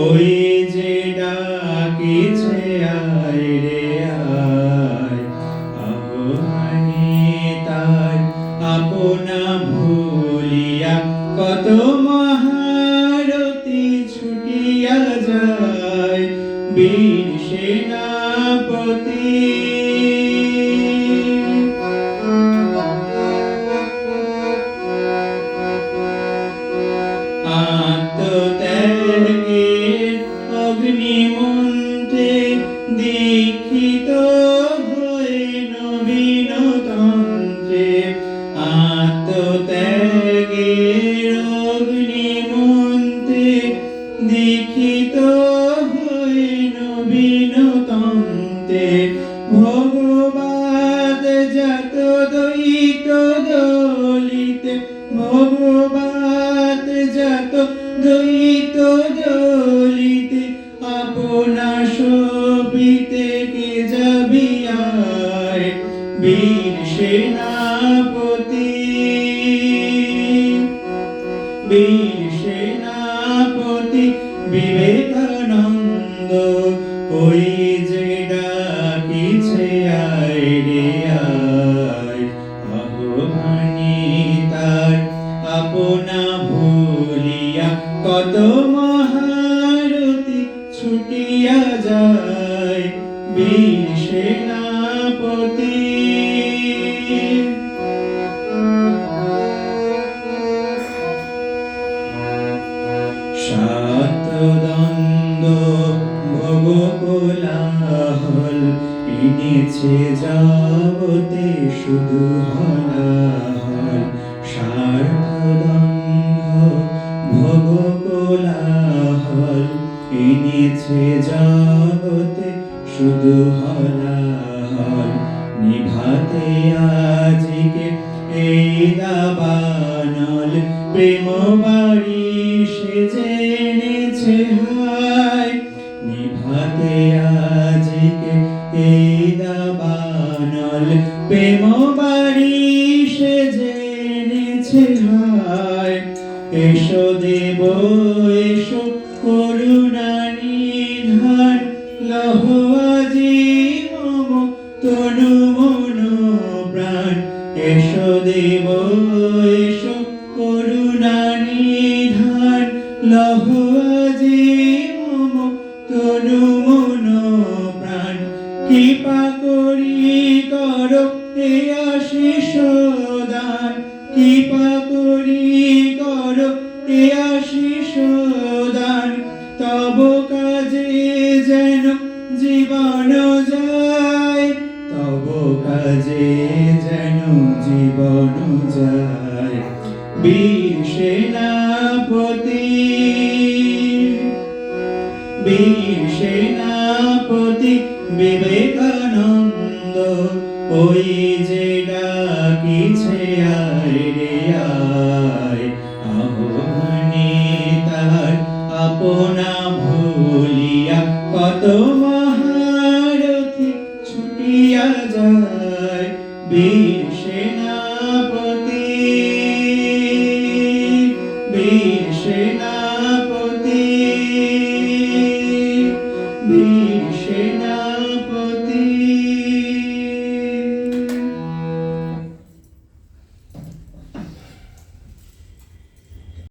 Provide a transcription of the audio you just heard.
ওই যে ডাকিছে আয় আপনা ভুলিয়া কত মহারতি ছুটিয়া যায়। বীর সেনাপতি দীক্ষিত নবীন তন্ত্রে ভগবাদ যত দ্বৈত দলিতে ভগবাদ যত দ্বৈত দলিতে, আপনা সবিতে কে যাবি আয় বীর সেনাপতি। বীর কত মহারতি ছুটিয়া যায় বীর ভোগ জগতে শুধু হলাহল শুধু হলাহল নিভাতে আজকে এই দাবানল প্রেম বাড়ি সে জেনেছে হায়। নিভাতে আজকে এই দাবানল প্রেম বাড়ি সে জেনেছে হায়। এসো দেব, এসো এসো দেব, এসো করুণা নিধান, লহ আজি মম তনু মন প্রাণ কৃপা করি কর এ আশিস দান। কৃপা করি কর এ আশিস দান। তব কাজে যেন জীবন যায়, তব কাজে যেন জীবন যায়। বীর সেনাপতি বিবেকানন্দ ওই যে ডাকিছে আয় রে তার আপনা ভুলিয়া কত